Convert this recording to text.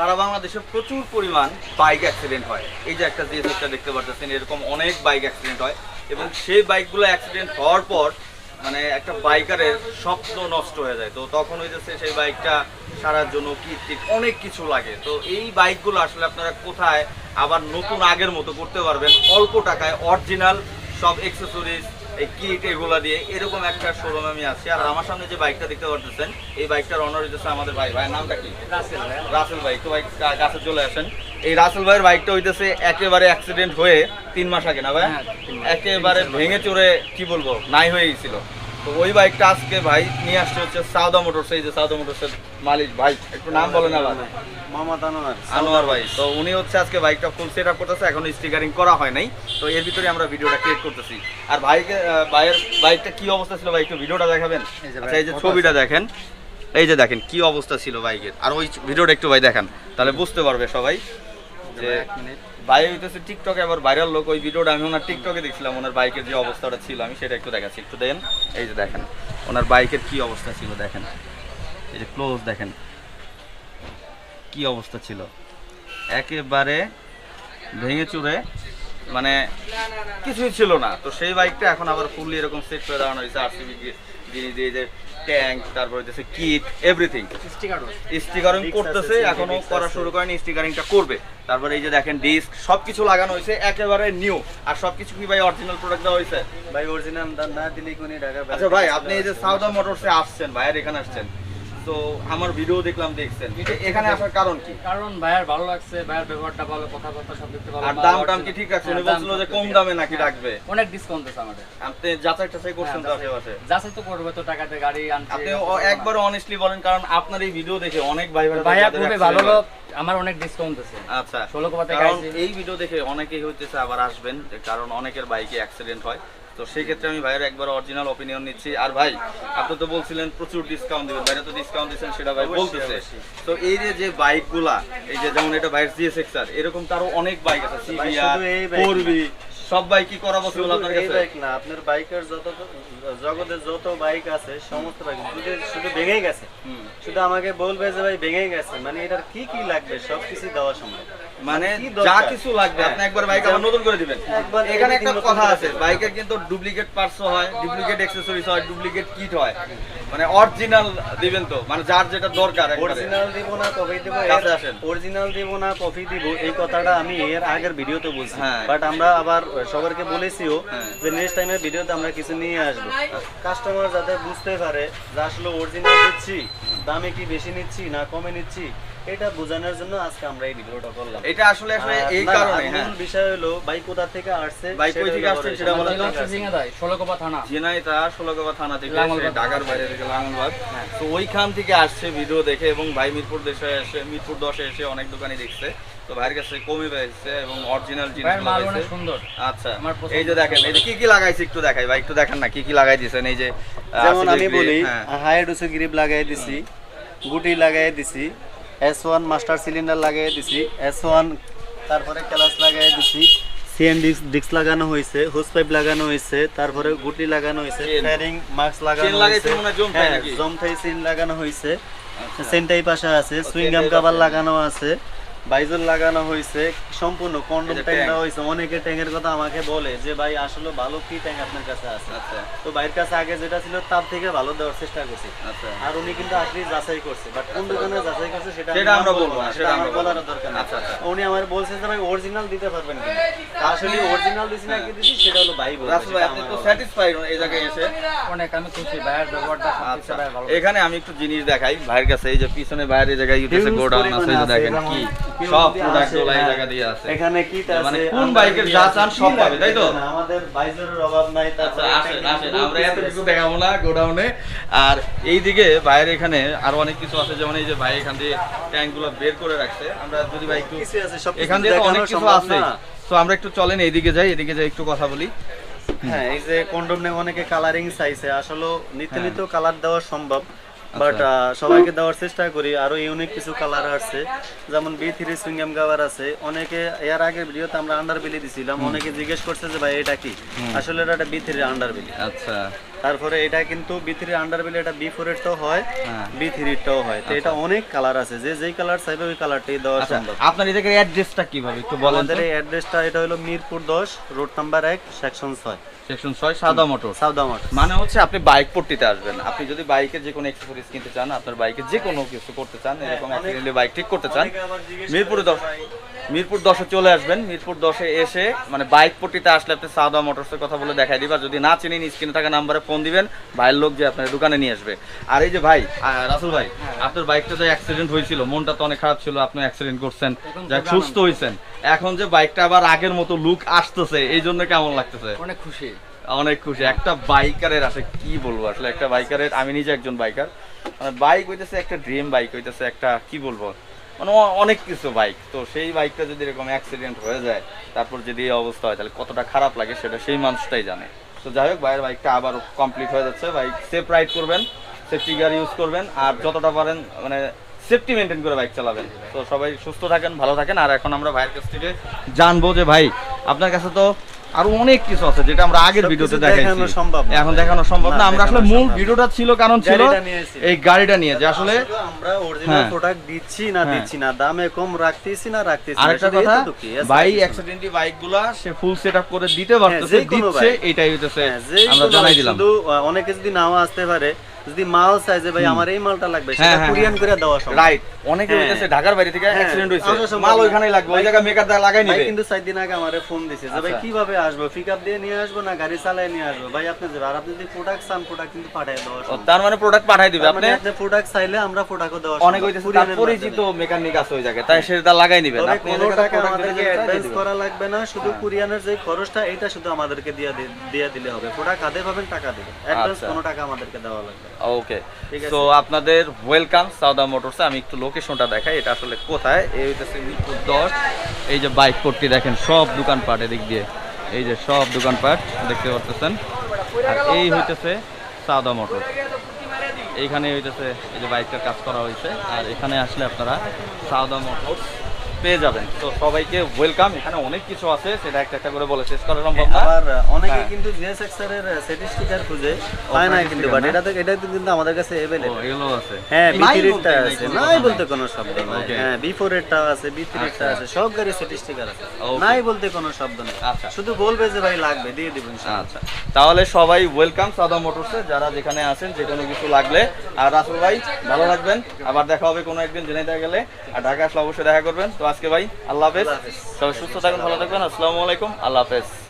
সারা বাংলাদেশে প্রচুর পরিমাণ বাইক অ্যাক্সিডেন্ট হয়। এই যে একটা জিএসএসটা দেখতে পাচ্ছেন এরকম অনেক বাইক অ্যাক্সিডেন্ট হয় এবং সেই বাইকগুলো অ্যাক্সিডেন্ট হওয়ার পর মানে একটা বাইকারের স্বপ্ন নষ্ট হয়ে যায়। তো তখন হইতেছে সেই বাইকটা সারার জন্য টিট অনেক কিছু লাগে। তো এই বাইকগুলো আসলে আপনারা কোথায় আবার নতুন আগের মতো করতে পারবেন। অল্প টাকায় অরিজিনাল সব এক্সেসরিজ এই কিট এগুলা দিয়ে এরকম একটা শোরুম আমি আছি। আর আমার সামনে যে বাইকটা দেখতে পাচ্ছেন এই বাইকটার অনার হইতেছে আমাদের ভাই। ভাইয়ের নামটা কি? রাসেল ভাই। রাসেল ভাই। কাছে চলে আসেন। এই রাসেল ভাইয়ের বাইকটা হইতেছে একেবারে অ্যাক্সিডেন্ট হয়ে তিন মাস আগে না ভাই? হ্যাঁ। একেবারে ভেঙে চড়ে কি বলব নাই হয়ে গেছিল তো ওই বাইকটা আজকে ভাই নিয়ে আসছে হচ্ছে সাউদা মোটরস এই যে সাউদা মোটরসের মালিক ভাই একটু নাম বলেন আবার। মোহাম্মদ আনোয়ার। আনোয়ার ভাই তো উনি হচ্ছে আজকে বাইকটা ফুল সেট আপ করতেছে এখন স্টিকারিং করা হয় নাই। তো এর ভিতরে আমরা ভিডিওটা ক্রিয়েট করতেছি। আর ভাইকে ভাইয়ের বাইকটা কি অবস্থা ছিল ভাই একটু ভিডিওটা দেখাবেন? যে আচ্ছা এই যে ছবিটা দেখেন। এই যে দেখেন কি অবস্থা ছিল বাইকের। আর ওই ভিডিওটা একটু ভাই দেখান তাহলে বুঝতে পারবে সবাই যে এক মিনিট। ভাই হইতেছে টিকটকে আবার ভাইরাল লোক, ওই ভিডিওটা আমি ওনার টিকটকে দেখছিলাম, ওনার বাইকের যে অবস্থাটা ছিল, আমি সেটা একটু দেখাচ্ছি, একটু দেন, এই যে দেখেন, ওনার বাইকের কি অবস্থা ছিল, দেখেন, এই যে ক্লোজ দেখেন, কি অবস্থা ছিল, একেবারে ভেঙে চুরে মানে কিছুই ছিল না, তো সেই বাইকটা এখন আবার ফুললি এরকম সেট করে দেওয়ানো হয়েছে আরসিবি জিনিস দিয়ে যে ট্যাঙ্ক তারপর হচ্ছে কিট এভরিথিং স্টিকারিং করতেছে এখনও করা শুরু করেনি স্টিকারিংটা করবে। তারপরে এই যে দেখেন ডিস্ক সবকিছু লাগানো হয়েছে একেবারে নিউ আর সবকিছু কি ভাই অরিজিনাল প্রোডাক্ট দেওয়া হয়েছে? ভাই অরিজিনাল না দিলে কোনি ঢাকা আচ্ছা ভাই আপনি এই যে সাউদা মোটরসে আসছেন ভাইয়ের এখানে আসছেন। তো আমার ভিডিও দেখলাম দেখছেন। এখানে আসার কারণ কি? কারণ ভাইয়ার ভালো লাগছে ভাইয়ার ব্যবহারটা ভালো কথাবার্তা সব দেখতে ভালো আর দাম টাম কি ঠিক আছে? উনি হ্যাঁ, বলছিল যে কম দামে নাকি হ্যাঁ, রাখবে। অনেক ডিসকাউন্ট আছে আমাদের। আপনি যাচাই টাচাই করছেন তো হ্যাঁ, আশেপাশে যাচাই তো করবে তো টাকাতে গাড়ি আনছে আপনি একবার অনেস্টলি বলেন কারণ আপনার এই ভিডিও দেখে অনেক ভাই ভাই ভাইয়া খুবই ভালো লোক আমার অনেক ডিসকাউন্ট আছে। আচ্ছা ষোলো কোপা থেকে এই ভিডিও দেখে অনেকেই হইতেছে আবার আসবেন কারণ অনেকের বাইকে অ্যাক্সিডেন্ট হয়। তো সেই ক্ষেত্রে আমি ভাইয়ের একবার অরিজিনাল অপিনিয়ন নিচ্ছি। আর ভাই আপনি তো বলছিলেন প্রচুর ডিসকাউন্ট দিবেন। ভাইরা তো ডিসকাউন্ট দিচ্ছেন সেটা ভাই বলতেছে। তো এই যে যে বাইকগুলা এই যে যেমন এটা ভাইয়ের জিএসএক্স আর এরকম তারও অনেক বাইক আছে। সিবিআর শুধু ফোরবি সব বাইকই করা পসিবল শুধু আপনার কাছে? বাইক না আপনার বাইকের যত জগতে যত বাইক আছে সমস্ত বাইক যদি শুধু ভেঙে গেছে। শুধু আমাকে বলবে যে ভাই ভেঙে গেছে। মানে এটার কি কি লাগবে? সব কিছু দেওয়া সম্ভব মানে যা কিছু লাগবে হ্যাঁ। আপনি একবার বাইক আবার নতুন করে দিবেন। এখানে একটা কথা আছে বাইকের কিন্তু ডুপ্লিকেট পার্টসও হয় ডুপ্লিকেট অ্যাক্সেসরিজ হয় ডুপ্লিকেট কিট হয়। মানে অরিজিনাল দিবেন তো মানে যার যেটা দরকার অরিজিনাল দিব না কপি দিব। কাছে আসেন। অরিজিনাল দিব না কপি দিব। এই কথাটা আমি এর আগের ভিডিওতে বলছি। হ্যাঁ। বাট আমরা আবার সবারকে বলেছিও হ্যাঁ। যে নেক্সট টাইমের ভিডিওতে আমরা কিছু নিয়ে আসব। কাস্টমার যাতে বুঝতে পারে যে আসলে অরিজিনাল দিচ্ছি দামে কি বেশি নিচ্ছি না কমে নিচ্ছি এটা বোঝানোর জন্য আজকে আমরা এই ভিডিওটা করলাম। এটা আসলে আসলে এই কারণে হ্যাঁ। মূল বিষয় হলো বাইক কোথা থেকে আসছে বাইক কই থেকে আসছে সেটা বলা দরকার। হচ্ছে ঝিঙাদাই থানা। ঝিনাইদা ষোলগোবা থানা থেকে। এসে, ঢাকার বাইরে থেকে লাঙ্গলবাগ তো ওইখান থেকে আসছে ভিডিও দেখে এবং ভাই মিরপুর দেশে এসে মিরপুর দশে এসে অনেক দোকানে দেখছে। তো ভাইয়ের কাছে কমে পেয়েছে এবং অরিজিনাল জিনিস অনেক সুন্দর। আচ্ছা আমার এই যে দেখেন এই যে কি কি লাগাইছে একটু দেখাই ভাই একটু দেখান না কি কি লাগাই দিয়েছেন এই যে যেমন আমি বলি হ্যাঁ। হাইড গ্রিপ লাগাই দিছি গুটি লাগাই দিছি এস ওয়ান মাস্টার সিলিন্ডার লাগিয়ে দিছি। এস ওয়ান তারপরে ক্লাস লাগিয়ে দিছি। সিএন ডিস্ক ডিস্ক লাগানো হয়েছে হোস পাইপ লাগানো হয়েছে তারপরে গুটি লাগানো হয়েছে ফেয়ারিং মাস্ক লাগানো চেন লাগাইছে হয়েছে হয় জমথাই হ্যাঁ? জমথাই চেন লাগানো হয়েছে। আচ্ছা। সেন্টাই পাশে আছে সুইংগাম গাম কাভার লাগানো আছে। বাইজল লাগানো হয়েছে সম্পূর্ণ কন্ডম এই যে ট্যাঙ্ক ট্যাঙ্ক। দেওয়া হয়েছে অনেকে ট্যাঙ্কের কথা আমাকে বলে যে ভাই আসলে ভালো কি ট্যাঙ্ক আপনার কাছে আছে? আচ্ছা। তো বাইরের কাছে আগে যেটা ছিল তার থেকে ভালো দেওয়ার চেষ্টা করছি। আচ্ছা। আর উনি কিন্তু আসলে যাচাই করছে। বাট কোন দোকানে যাচাই করছে সেটা সেটা আমি আমরা বলব না, সেটা আমরা বলার দরকার আচ্ছা, আচ্ছা। উনি আমার বলছে যে ভাই অরিজিনাল দিতে পারবেন কি আসলে অরিজিনাল দিছি না কি দিছি সেটা হলো ভাই রাসেল ভাই আপনি তো। স্যাটিসফাইড এই জায়গায় এসে? অনেক আমি খুশি ভাইয়ের ব্যবহারটা আচ্ছা ভাইয়ের ভালো। এখানে আমি একটু জিনিস দেখাই ভাইয়ের কাছে এই যে পিছনে বাইরে জায়গায় ইউটিউবে গোডাউন আছে এই যে দেখেন কি সব প্রোডাক্টগুলো এই জায়গা দিয়ে আছে। এখানে কিট আছে মানে কোন বাইকের যা চান সব পাবে, তাই তো? না, আমাদের বাইজের অভাব নাই আচ্ছা তারপরে আসেন আসেন আমরা এত কিছু দেখাবো না গোডাউনে। আর এইদিকে ভাইয়ের এখানে আরও অনেক কিছু আছে যেমন এই যে ভাই এখান দিয়ে ট্যাঙ্কগুলো বের করে রাখছে। আমরা যদি ভাই একটু কিছু আছে, সব কিছু এখান দিয়ে তো অনেক কিছু আছে তো আমরা একটু চলেন এইদিকে যাই এদিকে যাই একটু কথা বলি। হ্যাঁ এই যে কন্ডম নিয়ে অনেকে কালারিং চাইছে। আসলে নিত্য হ্যাঁ। নিত্য কালার দেওয়া সম্ভব বাট সবাইকে দেওয়ার চেষ্টা করি। আরও ইউনিক কিছু কালার আসছে। যেমন বি থ্রি সুইংগাম কাভার আছে। অনেকে এর আগের ভিডিওতে আমরা আন্ডার বিলি দিছিলাম অনেকে জিজ্ঞেস করছে যে ভাই এটা কি? আসলে এটা বি থ্রি আন্ডার বিলি আচ্ছা। তারপরে এটা কিন্তু বি থ্রি আন্ডার বিল এটা বি ফোর এরটাও হয় হ্যাঁ। বি থ্রিটাও হয়। তো এটা অনেক কালার আছে যে যেই কালার চাইবে ওই কালারটাই দেওয়া আচ্ছা সম্ভব। আপনার এদিকে অ্যাড্রেসটা কীভাবে একটু বলেন আমাদের এই অ্যাড্রেসটা এটা হলো মিরপুর দশ রোড নাম্বার এক সেকশন ছয়। সেকশন ছয় সাদা মোটর। সাদা মোটর। মানে হচ্ছে আপনি বাইক পট্টিতে আসবেন। আপনি যদি বাইকে যে কোনো এক্সেসরিজ কিনতে চান আপনার বাইকে যে কোনো কিছু করতে চান এরকম অ্যাক্সিডেন্টলি বাইক ঠিক করতে চান মিরপুরে দশ মিরপুর দশে চলে আসবেন। মিরপুর দশে এসে মানে বাইক পট্টিতে আসলে আপনি সাদা মোটরসের কথা বলে দেখাই দিবা। যদি না চিনেন স্ক্রিনে থাকা নাম্বারে ফোন দিবেন ভাইয়ের লোক যে আপনার দোকানে নিয়ে আসবে। আর এই যে ভাই রাসেল ভাই আপনার বাইকটা যে অ্যাক্সিডেন্ট হয়েছিল মনটা তো অনেক খারাপ ছিল আপনি অ্যাক্সিডেন্ট করছেন যাক সুস্থ হয়েছেন এখন যে বাইকটা আবার আগের মতো লুক আসতেছে এই জন্য কেমন লাগতেছে? অনেক খুশি। অনেক খুশি। একটা বাইকারের আসলে কি বলব আসলে একটা বাইকারের আমি নিজে একজন বাইকার মানে বাইক হইতেছে একটা ড্রিম বাইক হইতেছে একটা কি বলব? মানে অনেক কিছু বাইক তো সেই বাইকটা যদি এরকম অ্যাক্সিডেন্ট হয়ে যায় তারপর যদি এই অবস্থা হয় তাহলে কতটা খারাপ লাগে সেটা সেই মানুষটাই জানে। তো যাই হোক, ভাইয়ের বাইকটা আবার কমপ্লিট হয়ে যাচ্ছে। বাইক সেফ রাইড করবেন সেফটি গিয়ার ইউজ করবেন, আর যতটা পারেন মানে সেফটি মেনটেন করে বাইক চালাবেন। তো সবাই সুস্থ থাকেন, ভালো থাকেন। আর এখন আমরা ভাইয়ের কাছ থেকে জানব যে, ভাই, আপনার কাছে তো আরও অনেক কিছু আছে যেটা আমরা আগের ভিডিওতে দেখাইছি এখন দেখানো সম্ভব না আমরা আসলে মূল ভিডিওটা ছিল কারণ ছিল। এই গাড়িটা নিয়ে যে আসলে আমরা অরিজিনাল হ্যাঁ। প্রোডাক্ট দিচ্ছি না হ্যাঁ। দিচ্ছি না দামে কম রাখতেছি না রাখতেছি আরেকটা কথা ভাই। অ্যাক্সিডেন্টলি বাইকগুলা সে ফুল সেটআপ করে দিতে পারতেছে যে কোনো দিচ্ছে। এটাই হইতেছে হ্যাঁ, আমরা জানাই দিলাম শুধু অনেকে যদি নাও আসতে পারে যদি মাল চাই যে ভাই আমার এই মালটা লাগবে হ্যাঁ, সেটা হ্যাঁ, কুরিয়ান করে দেওয়া সম্ভব। রাইট অনেকে হ্যাঁ। ঢাকার বাইরে থেকে হ্যাঁ, অ্যাক্সিডেন্ট হইছে মাল। ওইখানেই লাগবে ওই জায়গায় মেকার দা লাগাই নিবে। কিন্তু চার দিন আগে আমারে ফোন দিছে যে ভাই আচ্ছা। কীভাবে আসব? পিকআপ দিয়ে নিয়ে আসব না গাড়ি চালায় নিয়ে আসব? ভাই আপনি আর আপনি যদি প্রোডাক্ট চান প্রোডাক্ট কিন্তু পাঠিয়ে দেওয়া সম্ভব। তার মানে প্রোডাক্ট দিবে। মানে আপনি আপনি প্রোডাক্ট চাইলে আমরা প্রোডাক্টও দেওয়া অনেক তার পরিচিত মেকানিক আছে ওই জায়গায় তাই সেটা লাগাই নিবেন তবে আপনি কোনো টাকা আমাদেরকে অ্যাডভান্স করা লাগবে না শুধু হ্যাঁ। কুরিয়ানের যে খরচটা এটা শুধু আমাদেরকে দিয়ে দিলে হবে। প্রোডাক্ট হাতে পাবেন টাকা দিবেন। অ্যাডভান্স আচ্ছা। কোনো টাকা আমাদেরকে দেওয়া লাগবে। ওকে। তো আপনাদের ওয়েলকাম সাউদা মোটরসে আমি একটু লোকেশনটা দেখাই এটা আসলে কোথায়? এই হইতেছে মিরপুর দশ। এই যে বাইক পট্টি দেখেন সব দোকানপাট এদিক দিয়ে। এই যে সব দোকানপাট দেখতে পাচ্ছেন আর এই হইতেছে সাউদা মোটর এইখানে হইতেছে এই যে বাইকটার কাজ করা হয়েছে আর এখানে আসলে আপনারা সাউদা মোটরস পেয়ে যাবেন তো সবাইকে ওয়েলকাম এখানে অনেক কিছু আছে সেটা একটা একটা করে বলে শেষ করা সম্ভব না আবার অনেকে হ্যাঁ। কিন্তু জিএসএক্স এর সেটি স্টিকার খুঁজে পায় না কিন্তু sticker বাট না? এটা তো এটা কিন্তু আমাদের কাছে ও, अवेलेबल এগুলো আছে হ্যাঁ বি নাই থ্রি বলতে নাই আছে কোনো নাই কথা বলতে কোনো শব্দ নাই Okay. হ্যাঁ বি ফোর এরটা আছে বি থ্রি আচ্ছা। আছে সব গাড়ি সেটি স্টিকার আছে Okay. নাই বলতে কোনো শব্দ নেই আচ্ছা। শুধু বলবে যে ভাই লাগবে দিয়ে দিবেন আচ্ছা তাহলে সবাই ওয়েলকাম সাদা মোটরসে যারা যেখানে আছেন যে কোনো কিছু লাগলে আর রাসুল ভাই ভালো থাকবেন আবার দেখা হবে কোনো একদিন জেনে গেলে আর ঢাকা আসলে অবশ্যই দেখা করবেন তো আজকে ভাই? আল্লাহ হাফেজ। সবাই সুস্থ থাকুন ভালো থাকবেন আসসালামু আলাইকুম। আল্লাহ হাফেজ।